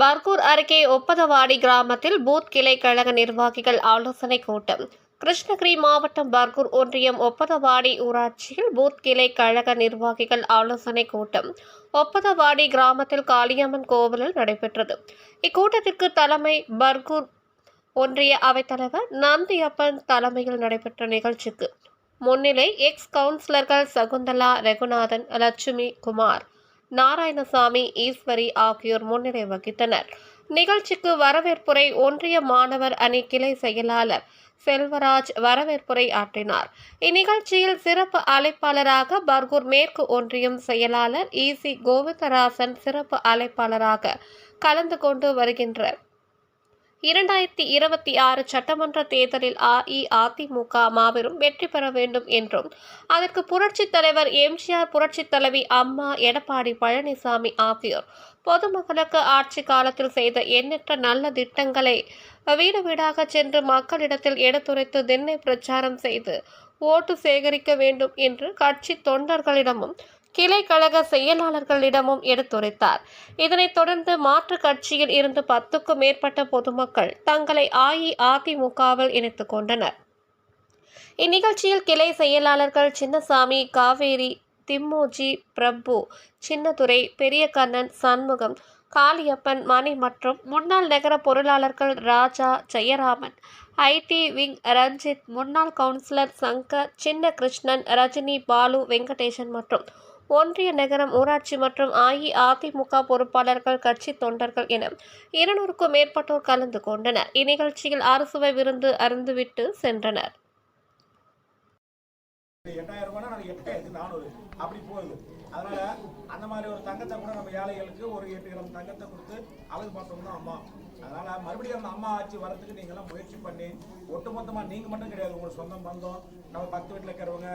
பர்கூர் அருகே ஒப்பதவாடி கிராமத்தில் பூத் கிளை கழக நிர்வாகிகள் ஆலோசனை கூட்டம். கிருஷ்ணகிரி மாவட்டம் பர்கூர் ஒன்றியம் ஒப்பதவாடி ஊராட்சியில் பூத் கிளை கழக நிர்வாகிகள் ஆலோசனை கூட்டம். ஒப்பதவாடி கிராமத்தில் காளியம்மன் கோவிலில் நடைபெற்றது. இக்கூட்டத்திற்கு தலைமை பர்கூர் ஒன்றிய அவைத்தலைவர் நந்தியப்பன் தலைமையில் நடைபெற்ற நிகழ்ச்சிக்கு முன்னிலை எக்ஸ் கவுன்சிலர்கள் சகுந்தலா ரகுநாதன் லட்சுமி குமார். நாராயணசாமி ஈஸ்வரி ஆகியோர் முன்னிலை வகித்தனர் நிகழ்ச்சிக்கு வரவேற்புரை ஒன்றிய மாணவர் அணி கிளை செயலாளர் செல்வராஜ் வரவேற்புரை ஆற்றினார். இந்நிகழ்ச்சியில் சிறப்பு அழைப்பாளராக பர்கூர் மேற்கு ஒன்றியம் செயலாளர் இசி கோவிந்தராசன் சிறப்பு அழைப்பாளராக கலந்து கொண்டு வருகின்றார். இரண்டாயிரத்தி இருபத்தி ஆறு சட்டமன்ற தேர்தலில் அஇஅதிமுக மாபெரும் வெற்றி பெற வேண்டும் என்றும் அதற்கு புரட்சித் தலைவர் எம்ஜிஆர் புரட்சித் தலைவி அம்மா எடப்பாடி பழனிசாமி ஆகியோர் பொதுமக்களுக்கு ஆட்சி காலத்தில் செய்த எண்ணற்ற நல்ல திட்டங்களை வீடு வீடாக சென்று மக்களிடத்தில் எடுத்துரைத்து திண்ணை பிரச்சாரம் செய்து ஓட்டு சேகரிக்க வேண்டும் என்று கட்சி தொண்டர்களிடமும் கிளை கழக செயலாளர்களிடமும் எடுத்துரைத்தார். இதனைத் தொடர்ந்து மாற்றுக் கட்சியில் இருந்து பத்துக்கும் மேற்பட்ட பொதுமக்கள் தங்களை அஇஅதிமுகவில் இணைத்துக் கொண்டனர். இந்நிகழ்ச்சியில் கிளை செயலாளர்கள் சின்னசாமி காவேரி திம்மூஜி பிரபு சின்னதுரை பெரியகண்ணன் சண்முகம் காளியப்பன் மணி மற்றும் முன்னாள் நகர பொருளாளர்கள் ராஜா ஜெயராமன் ஐடி விங் ரஞ்சித் முன்னாள் கவுன்சிலர் சங்கர் சின்ன கிருஷ்ணன் ரஜினி பாலு வெங்கடேசன் மற்றும் ஒன்றிய நகரம் ஊராட்சி மற்றும் அஇஅதிமுக பொறுப்பாளர்கள் கட்சி தொண்டர்கள் என இருநூறுக்கும் மேற்பட்டோர் கலந்து கொண்டனர். இந்நிகழ்ச்சியில் அரசுவை விருந்து அருந்துவிட்டு சென்றனர். எட்டாயிரம் ரூபாய்னா நாங்கள் எட்டாயிரத்தி நானூறு. அப்படி போகுது. அதனால அந்த மாதிரி ஒரு தங்கத்தை கூட நம்ம ஏழைகளுக்கு ஒரு எட்டு கிராம் தங்கத்தை கொடுத்து அழகு பார்த்தோம்னா அம்மா. அதனால மறுபடியும் அந்த அம்மா ஆட்சி வரதுக்கு நீங்களாம் முயற்சி பண்ணி ஒட்டுமொத்தமாக நீங்கள் மட்டும் கிடையாது உங்களுக்கு சொந்தம் பந்தம் நம்ம பக்கத்து வீட்டில் இருக்கிறவங்க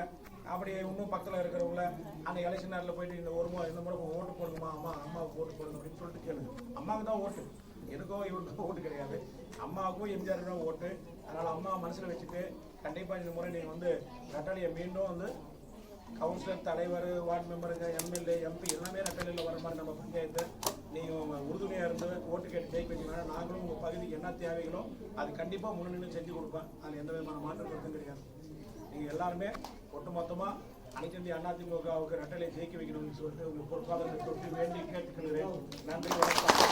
அப்படி இன்னும் பக்கத்தில் இருக்கிறவங்கள அந்த எலெக்ஷன் நேரில் போயிட்டு இந்த ஒரு முறை இந்த முறை ஓட்டு போடுங்கம்மா அம்மா அம்மாவுக்கு ஓட்டு போடுங்க அப்படின்னு சொல்லிட்டு கேளுங்க. அம்மாவுக்கு தான் ஓட்டு. எனக்கும் இவருக்கும் ஓட்டு கிடையாது. அம்மாவுக்கும் எம்ஜிஆர் தான் ஓட்டு. அதனால அம்மா மனசில் வச்சுட்டு கண்டிப்பாக இந்த முறை நீங்கள் வந்து நட்டாலியை மீண்டும் வந்து கவுன்சிலர் தலைவர் வார்டு மெம்பருங்க எம்எல்ஏ எம்பி எல்லாமே நட்டாலியில் வர மாதிரி நம்ம பஞ்சாயத்து. நீங்கள் உறுதுணையாக இருந்து ஓட்டு கேட்டு ஜெயிக்க வச்சீங்கன்னா நாங்களும் உங்கள் பகுதிக்கு என்ன தேவைகளோ அது கண்டிப்பாக முன்னணி செஞ்சு கொடுப்பேன். அது எந்த விதமான மாற்றம் கருத்தும் கிடையாது. நீங்கள் எல்லாருமே ஒட்டுமொத்தமாக அனைத்து அதிமுகவுக்கு நட்டலை ஜெயிக்க வைக்கணும்னு சொல்லிட்டு உங்கள் பொறுப்பாளர்கள் தொட்டு வேண்டி கேட்டுக்கொள்கிறேன். நன்றி வணக்கம்.